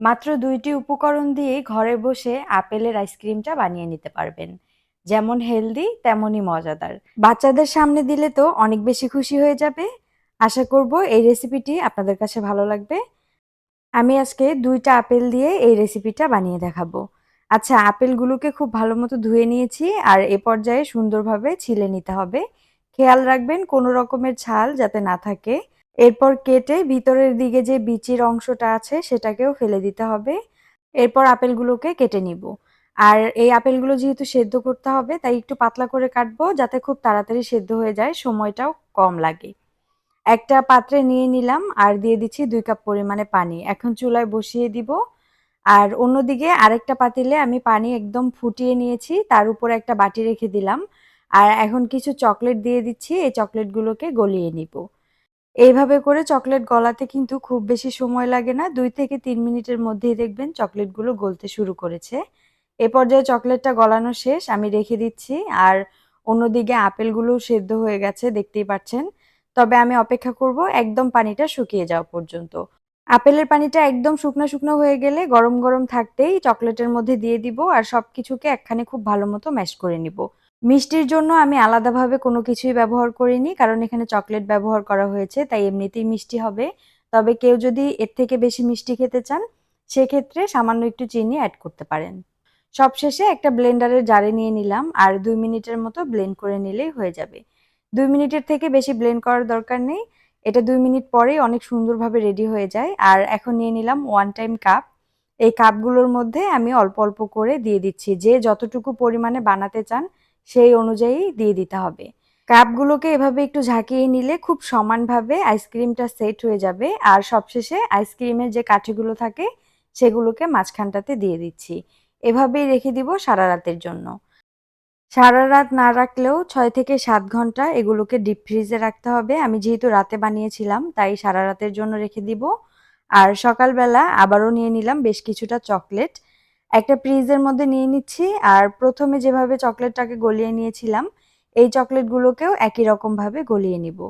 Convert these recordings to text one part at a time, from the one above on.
মাত্র দুইটি উপকরণ দিয়েই ঘরে বসে আপেলের আইসক্রিমটা বানিয়ে নিতে পারবেন। যেমন হেলদি, তেমনই মজাদার। বাচ্চাদের সামনে দিলে তো অনেক বেশি খুশি হয়ে যাবে। আশা করব এই রেসিপিটি আপনাদের কাছে ভালো লাগবে। আমি আজকে দুইটা আপেল দিয়ে এই রেসিপিটা বানিয়ে দেখাবো। আচ্ছা আপেলগুলোকে খুব ভালো মতো ধুয়ে নিয়েছি আর এ পর্যায়ে সুন্দরভাবে ছিলে নিতে হবে। খেয়াল রাখবেন কোনো রকমের ছাল যাতে না থাকে। এরপর কেটে ভিতরের দিকে যে বিচির অংশটা আছে সেটাকেও ফেলে দিতে হবে। এরপর আপেলগুলোকে কেটে নিব। আর এই আপেলগুলো যেহেতু সেদ্ধ করতে হবে, তাই একটু পাতলা করে কাটবো যাতে খুব তাড়াতাড়ি সেদ্ধ হয়ে যায়, সময়টাও কম লাগে। একটা পাত্রে নিয়ে নিলাম আর দিয়ে দিচ্ছি দুই কাপ পরিমাণে পানি। এখন চুলায় বসিয়ে দিব। আর অন্যদিকে আরেকটা পাতিলে আমি পানি একদম ফুটিয়ে নিয়েছি, তার উপর একটা বাটি রেখে দিলাম। আর এখন কিছু চকলেট দিয়ে দিচ্ছি, এই চকলেটগুলোকে গলিয়ে নিব। এইভাবে করে চকলেট গলাতে কিন্তু খুব বেশি সময় লাগে না। দুই থেকে তিন মিনিটের মধ্যেই দেখবেন চকলেটগুলো গলতে শুরু করেছে। এ পর্যায়ে চকলেটটা গলানো শেষ, আমি রেখে দিচ্ছি। আর অন্যদিকে আপেলগুলো সেদ্ধ হয়ে গেছে, দেখতেই পাচ্ছেন। তবে আমি অপেক্ষা করব একদম পানিটা শুকিয়ে যাওয়া পর্যন্ত। আপেলের পানিটা একদম শুকনো শুকনো হয়ে গেলে গরম গরম থাকতেই চকলেটের মধ্যে দিয়ে দিব আর সব কিছুকে একখানে খুব ভালো মতো ম্যাশ করে নিব। মিষ্টির জন্য আমি আলাদাভাবে কোনো কিছুই ব্যবহার করিনি, কারণ এখানে চকলেট ব্যবহার করা হয়েছে, তাই এমনিতেই মিষ্টি হবে। তবে কেউ যদি এর থেকে বেশি মিষ্টি খেতে চান, সেক্ষেত্রে সামান্য একটু চিনি অ্যাড করতে পারেন। সবশেষে একটা ব্লেন্ডারের জারে নিয়ে নিলাম, আর দুই মিনিটের মতো ব্লেন্ড করে নিলেই হয়ে যাবে। দুই মিনিটের থেকে বেশি ব্লেন্ড করার দরকার নেই, এটা দুই মিনিট পরেই অনেক সুন্দরভাবে রেডি হয়ে যায়। আর এখন নিয়ে নিলাম ওয়ান টাইম কাপ এই কাপগুলোর মধ্যে আমি অল্প অল্প করে দিয়ে দিচ্ছি, যে যতটুকু পরিমাণে বানাতে চান সেই অনুযায়ী দিয়ে দিতে হবে। কাপগুলোকে এভাবে একটু ঝাঁকিয়ে নিলে খুব সমানভাবে আইসক্রিমটা সেট হয়ে যাবে। আর সবশেষে আইসক্রিমের যে কাঠিগুলো থাকে, সেগুলোকে মাঝখানটাতে দিয়ে দিচ্ছি। এভাবেই রেখে দিব সারা রাতের জন্য। সারা রাত না রাখলেও ছয় থেকে সাত ঘণ্টা এগুলোকে ডিপ ফ্রিজে রাখতে হবে। আমি যেহেতু রাতে বানিয়েছিলাম, তাই সারা রাতের জন্য রেখে দিব। আর সকালবেলা আবারও নিয়ে নিলাম বেশ কিছুটা চকলেট। একটা ফ্রিজের মধ্যে নিয়ে নিচ্ছি, আর প্রথমে যেভাবে চকলেটটাকে গলিয়ে নিয়েছিলাম, এই চকলেটগুলোকেও একই রকমভাবে গলিয়ে নিব।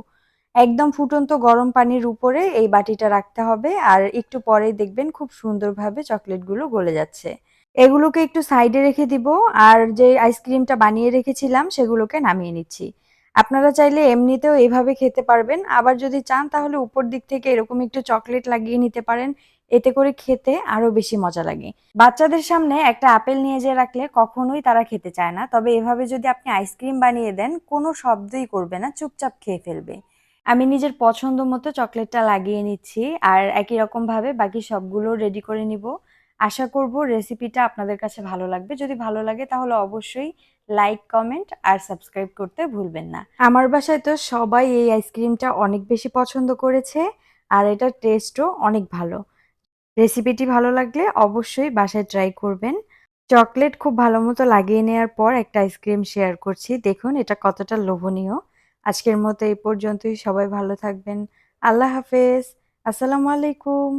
একদম ফুটন্ত গরম পানির উপরে এই বাটিটা রাখতে হবে, আর একটু পরেই দেখবেন খুব সুন্দরভাবে চকলেটগুলো গলে যাচ্ছে। এগুলোকে একটু সাইডে রেখে দিব, আর যে আইসক্রিমটা বানিয়ে রেখেছিলাম, সেগুলোকে নামিয়ে নিচ্ছি। আপনারা চাইলে এমনিতেও এইভাবে খেতে পারবেন, আবার যদি চান তাহলে উপর দিক থেকে এরকম একটু চকলেট লাগিয়ে নিতে পারেন এতে করে খেতে আরও বেশি মজা লাগে। বাচ্চাদের সামনে একটা আপেল নিয়ে যেয়ে রাখলে কখনোই তারা খেতে চায় না। তবে এভাবে যদি আপনি আইসক্রিম বানিয়ে দেন, কোনো শব্দই করবে না, চুপচাপ খেয়ে ফেলবে। আমি নিজের পছন্দ মতো চকলেটটা লাগিয়ে নিচ্ছি আর একই রকম ভাবে বাকি সবগুলো রেডি করে নিব। আশা করব রেসিপিটা আপনাদের কাছে ভালো লাগবে। যদি ভালো লাগে তাহলে অবশ্যই লাইক কমেন্ট আর সাবস্ক্রাইব করতে ভুলবেন না। আমার বাসায় তো সবাই এই আইসক্রিমটা অনেক বেশি পছন্দ করেছে আর এটার টেস্টও অনেক ভালো। রেসিপিটি ভালো লাগলে অবশ্যই বাসায় ট্রাই করবেন। চকলেট খুব ভালো মতো লাগিয়ে নেওয়ার পর একটা আইসক্রিম শেয়ার করছি। দেখুন এটা কতটা লোভনীয়। আজকের মতো এই পর্যন্তই। সবাই ভালো থাকবেন। আল্লাহ হাফেজ। আসসালামু আলাইকুম।